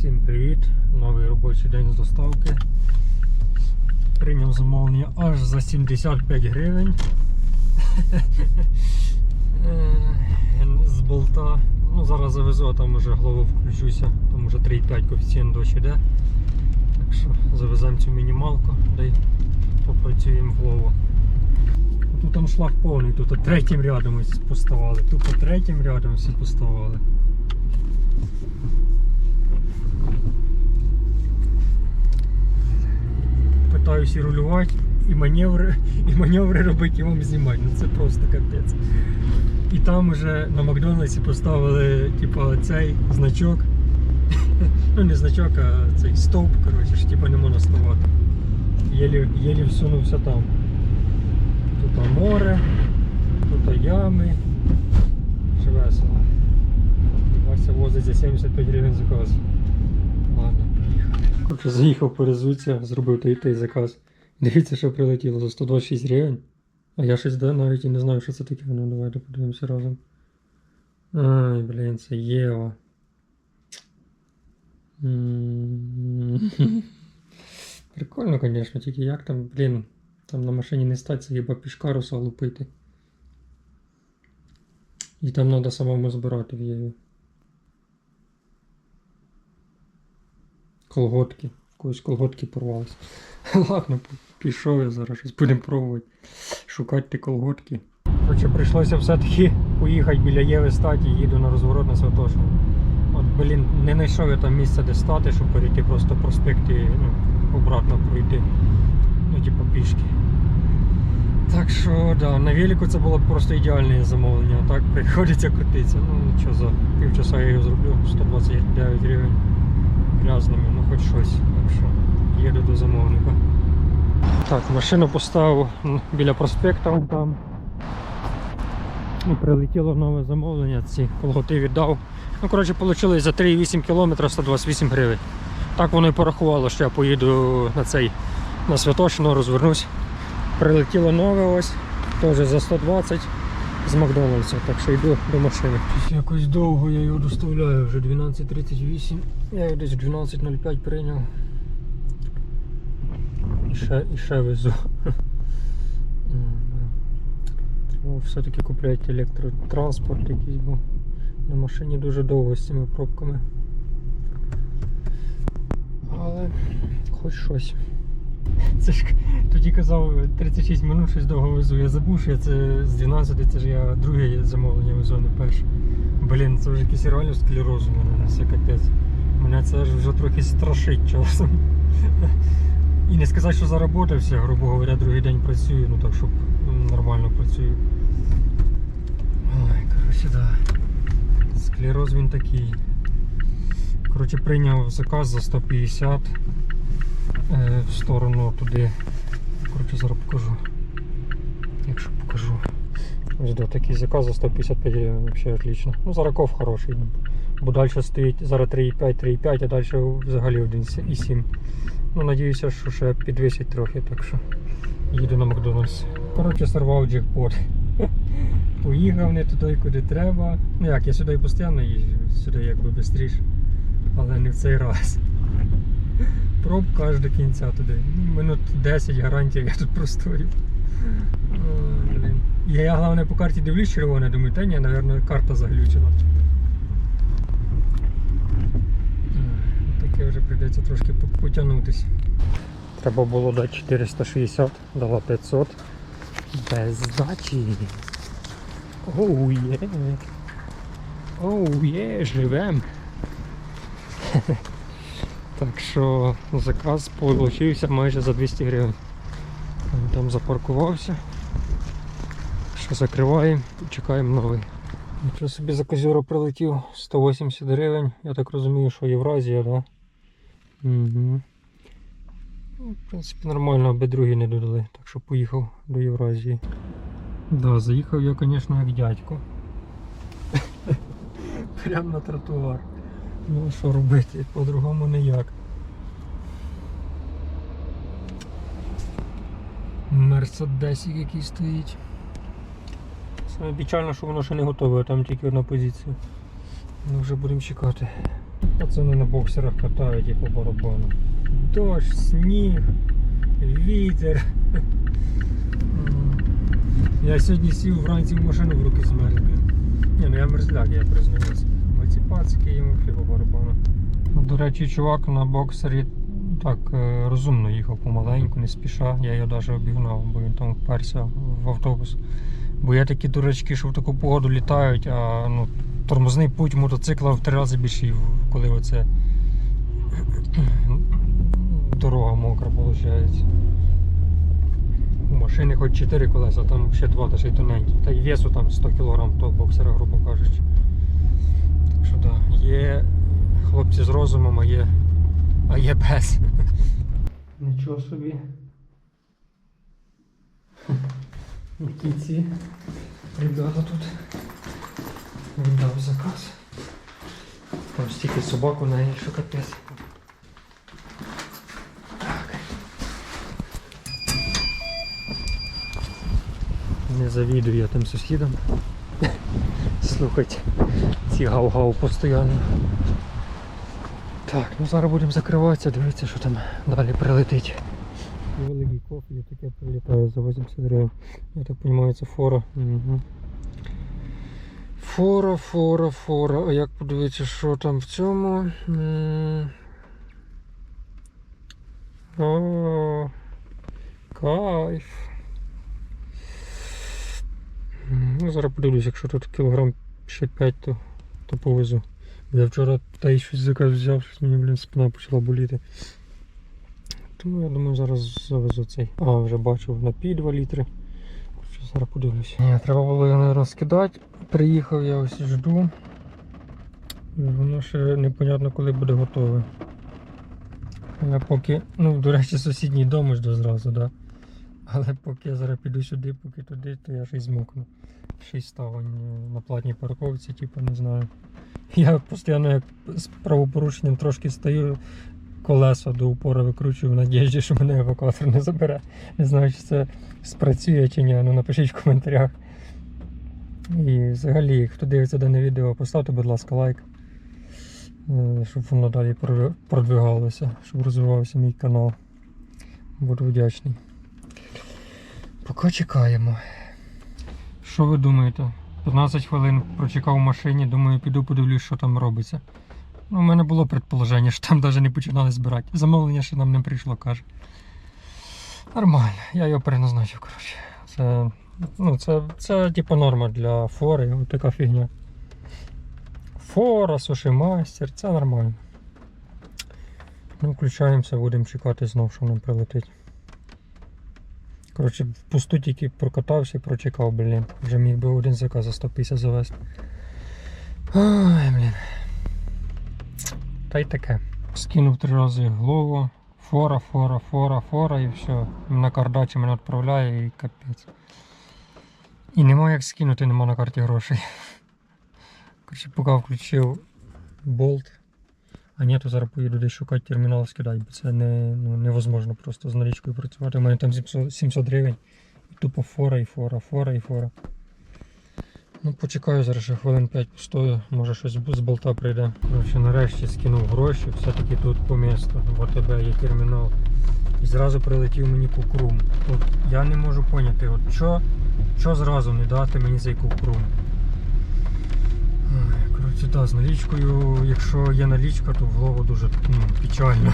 Всім привіт! Новий робочий день з доставки. Прийняв замовлення аж за 75 гривень. Е, З болта. Ну, зараз завезу, а там вже голову включуся, там вже 3,5 коефіцієнт дощ іде. Так що завеземо цю мінімалку, да й попрацюємо голову. Тут там шлах повний, тут третім рядом ось поставали, тут третім рядом всі поставали. Питаюся і рулювати, і маневри, і маневри робити, і вам знімати. Ну це просто капець. І там вже на Макдональдсі поставили типу, цей значок. Ну не значок, а цей стовп, коротше, що типу не можна ставати. Єлі, єлі всунувся там. Тут море, тут ями. Що весело. Вася возить за 75 гривень заказ. Коротше, заїхав перезуться, зробив той той заказ. Дивіться, що прилетіло за 126 гривень. А я щось да, навіть і не знаю, що це таке. Ну давайте подивимося разом. Ай, блін, це Єва. Прикольно, звісно, тільки як там, блін, там на машині не стать, це хіба пішкаруса лупити. І там треба самому збирати в Єві. Колготки. В когось колготки порвались. Ладно, пішов я зараз щось будемо пробувати. Шукати колготки. Короче, прийшлося все-таки поїхати біля Єви статі, їду на розворот на Святошину. От, блін, не знайшов я там місця, де стати, щоб перейти просто проспект і ну, обратно пройти. Ну, типу, пішки. Так що, да, на велику це було б просто ідеальне замовлення. Так приходиться крутитися. Ну нічого, за півчаса я його зроблю, 129 гривень грязними, ну хоч щось. Так що їду до замовника. Так, машину поставив біля проспекту там. Ну, прилетіло нове замовлення, ці колготи віддав. Ну, коротше, вийшло за 3,8 км 128 гривень. Так воно і порахувало, що я поїду на цей на Святошину, розвернусь. Прилетіло нове ось, теж за 120 з Макдональдса, так що йду до машини. Якось довго я його доставляю, вже 12.38. Я його десь 12.05 прийняв. І ще, і ще везу. Треба все-таки купляти електротранспорт якийсь, бо на машині дуже довго з цими пробками. Але хоч щось. Це ж тоді казав 36 минут щось довго везу. Я забув, що я це з 12, це ж я друге замовлення везу, а не перше. Блін, це вже якийсь реально склероз у мене, це капець. Мене це ж вже трохи страшить часом. І не сказати, що заработався, грубо говоря, другий день працюю, ну так, щоб нормально працюю. Ой, коротше, да. Склероз він такий. Коротше, прийняв заказ за 150 е, в сторону туди. Коротше, зараз покажу. Якщо покажу. Ось до такий заказ за 155 гривень, взагалі отлично. Ну, зараз ков хороший. Бо далі стоїть зараз 3,5, 3,5, а далі взагалі 1,7. Ну, надіюся, що ще підвисить трохи, так що їду на Макдональдс. Коротше, сорвав джекпот. Поїхав не туди, куди треба. Ну як, я сюди постійно їжджу, сюди якби швидше. Але не в цей раз. Пробка аж до кінця туди. Ну, Минут 10 гарантія я тут простою. Я головне по карті дивлюсь червоне, думаю, та ні, мабуть, карта заглючила. Таке вже прийдеться трошки потягнутися. Треба було дати 460, дала 500. Без здачі. Оу є. Оу є, живем. Так що заказ получився майже за 200 гривень. Там запаркувався. Що закриваємо і чекаємо новий. Нічого собі за козюру прилетів 180 гривень. Я так розумію, що Євразія, да? Угу. В принципі, нормально, аби другі не додали, так що поїхав до Євразії. Да, заїхав я, звісно, як дядько. Прямо на тротуар. Ну що робити, по-другому ніяк. Мерседесик який стоїть. Саме печально, що воно ще не готове, а там тільки одна позиція. Ну вже будемо чекати. Пацани на боксерах катають і по барабану. Дощ, сніг, вітер. Я сьогодні сів вранці в машину в руки змерзли. Ні, ну я мерзляк, я признаюся. Карпатський йому фіго барабана. Ну, до речі, чувак на боксері так е, розумно їхав помаленьку, не спіша. Я його навіть обігнав, бо він там вперся в автобус. Бо є такі дурачки, що в таку погоду літають, а ну, тормозний путь мотоцикла в три рази більший, коли оце дорога мокра виходить. У машини хоч 4 колеса, там ще 2 та ще й тоненькі. Та й весу там 100 кг того боксера грубо. з розумом, а є, а є без. Нічого собі. Які ці ребята тут віддав заказ. Там стільки собак у неї, що капець. Так. Не завідую я тим сусідам. Слухать ці гав-гав постоянно так, ну зараз будемо закриватися, дивитися, що там далі прилетить. Великий кофіль, таке прилітає за 80. Я так розумію, це фора. Угу. Фора, фора, фора. А як подивитися, що там в цьому? О, кайф. Ну, Зараз подивлюсь, якщо тут кілограм ще 5, то, то повезу. Я вчора та й щось заказ взяв, щось мені блін, спина почала боліти. Тому я думаю зараз завезу цей. А, вже бачив на пі 2 літри. Що зараз подивлюся. Ні, Треба було його розкидати. Приїхав, я ось жду. Воно ще непонятно коли буде готове. Я поки, ну до речі, сусідній дом жду зразу, да. Але поки я зараз піду сюди, поки туди, то я щось змокну. Шість ставань на платній парковці, типу не знаю. Я постійно як з правопорушенням трошки стою, колесо до упора викручую в надіжді, що мене евакуатор не забере. Не знаю, чи це спрацює чи ні, ну напишіть в коментарях. І взагалі, хто дивиться дане відео, поставте, будь ласка, лайк, е, щоб воно далі продвигалося, щоб розвивався мій канал. Буду вдячний. Поки чекаємо. Що ви думаєте? 15 хвилин прочекав у машині, думаю, піду подивлюсь, що там робиться. Ну, У мене було предположення, що там навіть не починали збирати. Замовлення ще нам не прийшло, каже. Нормально, я його переназначив. коротше. Це ну, це, це типу норма для фори, ось така фігня. Фора, сушимастер, це нормально. Ну, Включаємося, будемо чекати знову, що нам прилетить. Коротше, впусту тільки прокатався і прочекав, блін. Вже міг би один заказ за 150 завести. Ой, блін. Та й таке. Скинув три рази голову, фора, фора, фора, фора і все. На кардачі мене відправляє і капець. І нема як скинути, нема на карті грошей. Коротше, поки включив болт. А ні, то зараз поїду десь шукати термінал, скидати, бо це не, ну, невозможно просто з налічкою працювати. У мене там 700, гривень. І тупо фора і фора, фора і фора. Ну Почекаю, зараз ще хвилин 5 постою, може щось з болта прийде. Ну, Короче, нарешті скинув гроші, все-таки тут по місту. В АТБ є термінал. І зразу прилетів мені кукрум. От Я не можу поняти, от що, що зразу не дати мені цей кукрум вулицю, так, з налічкою, якщо є налічка, то в голову дуже ну, печально.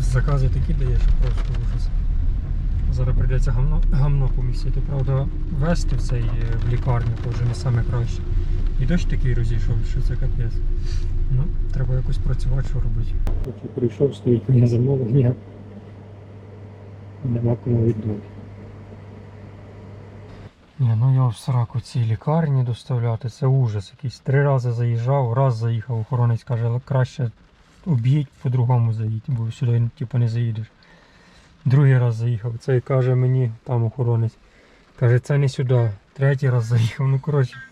Закази такі даєш, просто ужас. Зараз прийдеться гамно гамно помістити. Правда, вести в цей е, в лікарню то вже не саме краще. І дощ такий розійшов, що це капець. Ну, Треба якось працювати, що робити. Поки прийшов, стоїть моє замовлення. Нема кому віддати. Ні, ну я в сраку цій лікарні доставляти, це ужас якийсь. Три рази заїжджав, раз заїхав, охоронець каже, краще об'їдь, по-другому заїдь, бо сюди типу, не заїдеш. Другий раз заїхав, це каже мені, там охоронець. Каже, це не сюди. Третій раз заїхав, ну коротше.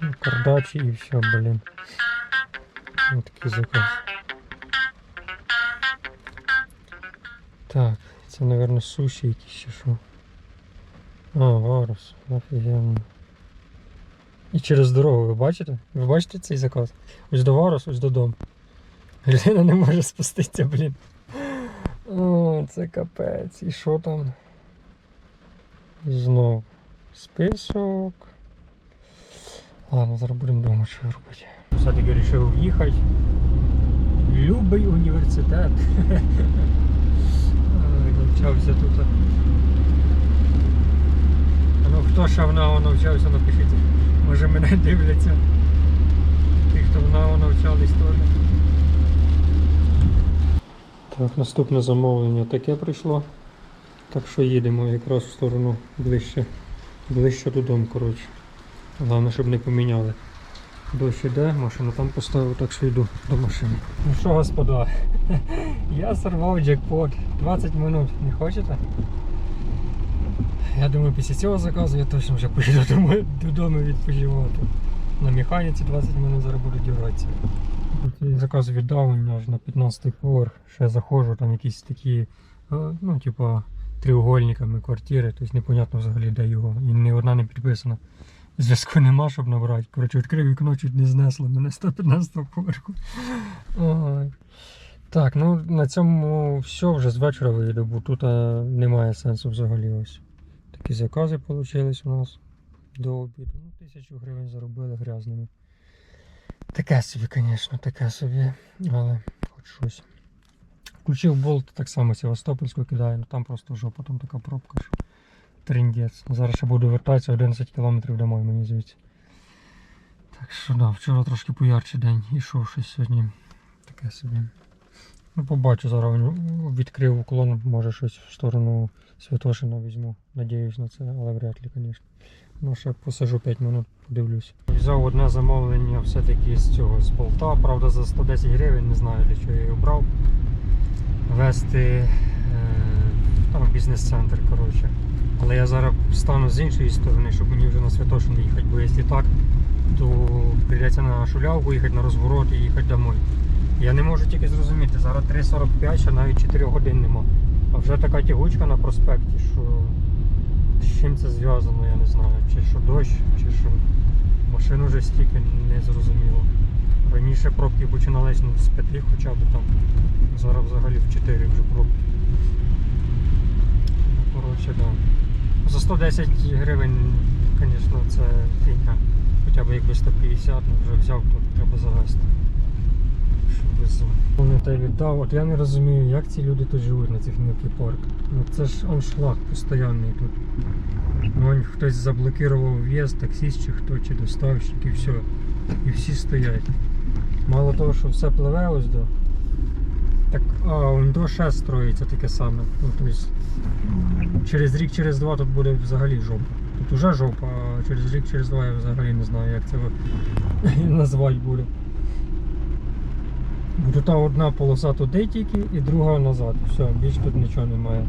Ну, Кардачі і все, блін. Ось такий заказ. Так, це, мабуть, суші якісь ще що. О, варус, офігенно. І через дорогу ви бачите? Ви бачите цей заказ? Ось до варус, ось додому. Людина не може спуститися, блін. О, це капець. І що там? Знов список. Ладно, зараз будемо думати, що робити. Все-таки вирішив їхати. Любий університет. Навчався тут. Хто ще в НАО навчався, напишіть. Може мене дивляться. Ті, хто в НАО навчались теж. Так, наступне замовлення таке прийшло. Так що їдемо якраз в сторону ближче, ближче додому, коротше. Головне, щоб не поміняли. Дощ іде, машину там поставив, так що йду до машини. Ну що, господа, я сорвав джекпот. 20 минут. Не хочете? Я думаю, після цього заказу я точно вже поїду додому, відпочивати. На механіці 20 минут зараз буду діватися. Тут заказ віддав мені аж на 15 поверх. Ще заходжу, там якісь такі, е, ну, типа, треугольниками квартири, тобто непонятно взагалі де його. І ні одна не підписана. Зв'язку нема, щоб набрати. Коротше, відкрив вікно, чуть не знесло мене 115 поверху. Ой. Так, ну на цьому все вже з вечора вийду, бо тут немає сенсу взагалі ось. Такі закази вийшли у нас до обіду. Ну, тисячу гривень заробили грязними. Таке собі, звісно, таке собі, але хоч щось. Включив болт, так само Севастопольську кидаю, ну там просто жопа, там така пробка, що трендець. Зараз ще буду вертатися 11 км домой мені звідси. Так що да, вчора трошки поярче день ішов щось сьогодні. Таке собі. Ну, побачу зараз ну, відкрив уклон, може щось в сторону Святошина візьму. Надіюсь на це, але вряд ли, звісно. Ну, ще посажу 5 минут, подивлюсь. Взяв одне замовлення все-таки з цього з болта, правда за 110 гривень, не знаю для чого я його брав. Вести е, там бізнес-центр, коротше. Але я зараз стану з іншої сторони, щоб мені вже на Святошин їхати, бо якщо так, то прийдеться на шулявку їхати на розворот і їхати домой. Я не можу тільки зрозуміти, зараз 3.45, ще навіть 4 годин нема. А вже така тягучка на проспекті, що з чим це зв'язано, я не знаю. Чи що дощ, чи що машин вже стільки не зрозуміло. Раніше пробки починались ну, з 5 хоча б там. Зараз взагалі в 4 вже пробки. Ну, коротше, да. За 110 гривень, звісно, це фігня. Хоча б якби 150, ну вже взяв, то треба завести. Що везу. Не те віддав. От я не розумію, як ці люди тут живуть на цих мілкий парк. Ну це ж аншлаг постійний тут. Ну, хтось заблокував в'їзд, таксист чи хто, чи доставщик і все. І всі стоять. Мало того, що все пливе ось до. Так, а до ще строїться таке саме. Ну, тобто, через рік, через два тут буде взагалі жопа. Тут уже жопа, а через рік, через два я взагалі не знаю, як це назвати буде. Бо Тут одна полоса туди тільки і друга назад. Все, більш тут нічого немає.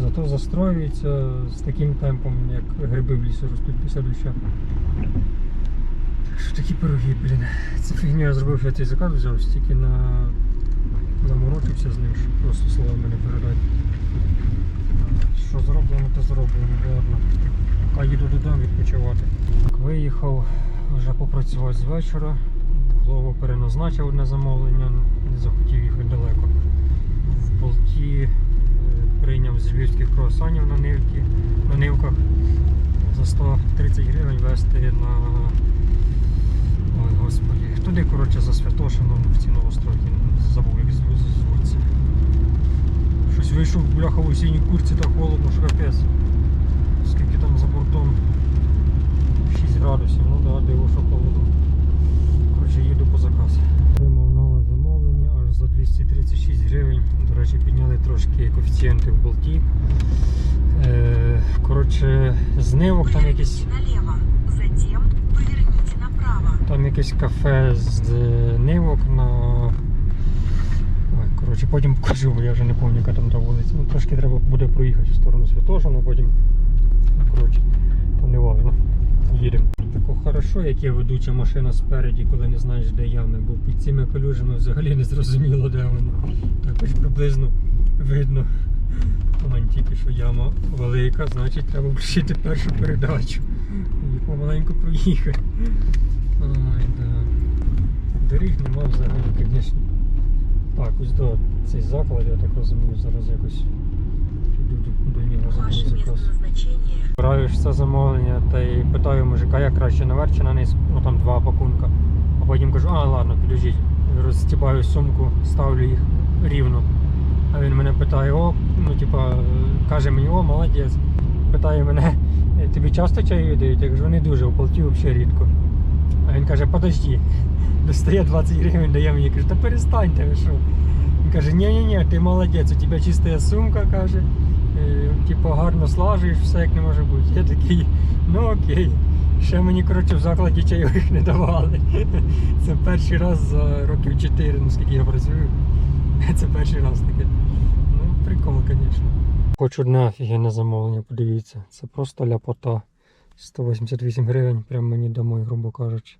Зато застроюється з таким темпом, як гриби в лісі ростуть після дощу. Так що такі пироги, блін. Це фігню я зробив, я цей заказ взяв, стільки на... заморочився з ним, що просто словами не передати. Що зроблено, то зроблено, ладно. Поки їду додому відпочивати. Так, виїхав, вже попрацювати з вечора. Голову переназначив одне замовлення, не захотів їхати далеко. В болті е, прийняв з львівських круасанів на нивки, на нивках за 130 гривень вести на Ой, господі. Туди, коротше, за Святошином в ці новостройки. Забув, як зву- звуться. Щось вийшов бляха в осінній курці так холодно, що капець. Скільки там за бортом? 6 градусів, диво, що холодно. Коротше, їду по заказ. Отримав нове замовлення аж за 236 гривень. До речі, підняли трошки коефіцієнти в болті. Е, коротше, з нивок там якісь. Там якесь кафе з нивок на. Ой, коротше, потім покажу, бо я вже не пам'ятаю, яка там та вулиця. Ну, трошки треба буде проїхати в сторону Святошину, потім. Ну, коротше, то не важно. Їдемо. Тако хорошо, як є ведуча машина спереді, коли не знаєш, де ями, бо під цими калюжами взагалі не зрозуміло, де вони. Так хоч приблизно видно. Тільки що яма велика, значить треба включити першу передачу. І помаленьку проїхати. Ай, да. Доріг нема взагалі, звісно. Так, ось до цей заклад, я так розумію, зараз якось піду до, до нього Ваше заберу место заказ. Назначения Граю ж це замовлення та й питаю мужика, як краще наверх чи на низ, ну там два пакунка. А потім кажу, а ладно, підождіть. Розстібаю сумку, ставлю їх рівно. А він мене питає, о, ну типа, каже мені, о, молодець. Питає мене, «Е, тобі часто чаю дають? Я кажу, не дуже, у полті взагалі рідко. А він каже, подожди. Достає 20 гривень, дає мені, каже, та перестаньте ви що. Він каже, ні-ні-ні, ти молодець, у тебе чиста сумка, каже. Е, Типу гарно слажуєш, все як не може бути. Я такий, ну окей. Ще мені коротше в закладі чайових не давали. Це перший раз за років 4, ну скільки я працюю. Це перший раз таке. Ну, прикол, звісно. Хоч одне офігенне замовлення, подивіться. Це просто ляпота. 188 гривень, прямо мені домой, грубо кажучи.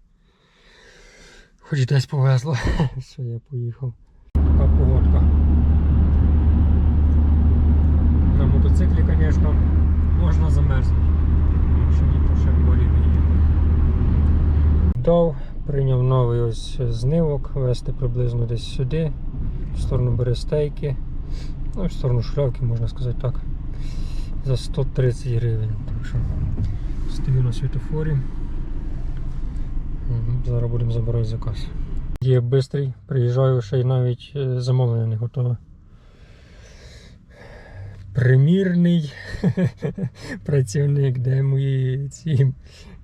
Хоч десь повезло. Все, я поїхав. Така погодка. На мотоциклі, звісно, можна замерзнути. Якщо ні, то ще болі не є. Дав, прийняв новий ось знивок, вести приблизно десь сюди, в сторону Берестейки, ну в сторону Шлявки, можна сказати так. За 130 гривень. Так що стою на світофорі. Зараз будемо забирати заказ. Є бистрий, приїжджаю, ще й навіть е, замовлення не готове. Примірний працівник, де мої ці,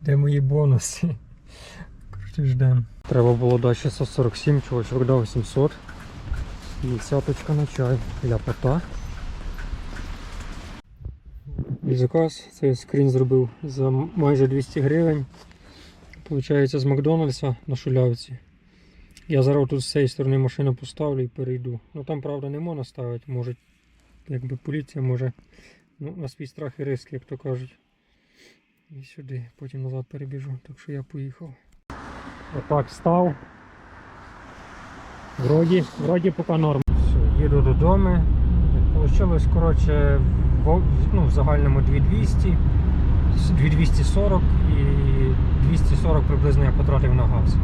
де мої бонуси. Коротше, ждем. Треба було дати 647, чувачок дав 700. Десяточка на чай. Ляпота. І заказ. Цей скрін зробив за майже 200 гривень. Получається з Макдональдса на шулявці. Я зараз тут з цієї сторони машину поставлю і перейду. Ну там правда не можна ставити, може якби поліція може ну, на свій страх і риск, як то кажуть. І сюди, потім назад перебіжу, так що я поїхав. Отак став. Вроді, вроді поки норм. Все, їду додому. Получилось, коротше, в, ну, в загальному 2200, 2240 і 240 приблизно я потратив на газ.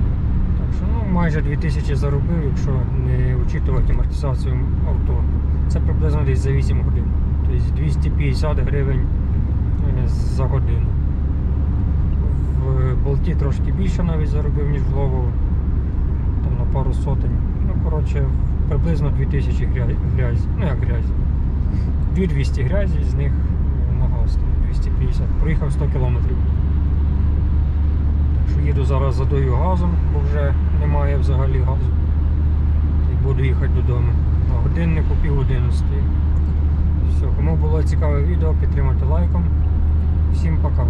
Що ну, майже 2000 заробив, якщо не учитувати амортизацію авто. Це приблизно десь за 8 годин. Тобто 250 гривень е, за годину. В болті трошки більше навіть заробив, ніж в лову. Там на пару сотень. Ну, коротше, приблизно 2000 грязь, грязь. Ну як грязь. 2200 грязі, з них на газ 250. Проїхав 100 кілометрів. Їду зараз задою газом, бо вже немає взагалі газу. І буду їхати додому. На годиннику пів 11. Все, кому було цікаве відео, підтримайте лайком. Всім пока.